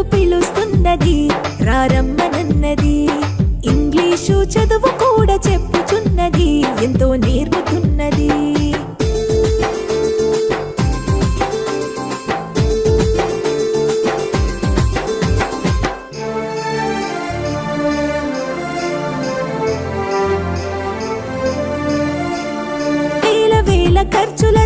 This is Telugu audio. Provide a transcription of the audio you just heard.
నిన్ను పిలుస్తున్నది రారమ్మనన్నది ఇంగ్లీషు చదువు కూడా చెప్పుచున్నది ఎంతో నేర్పుతున్నది. ఖర్చుల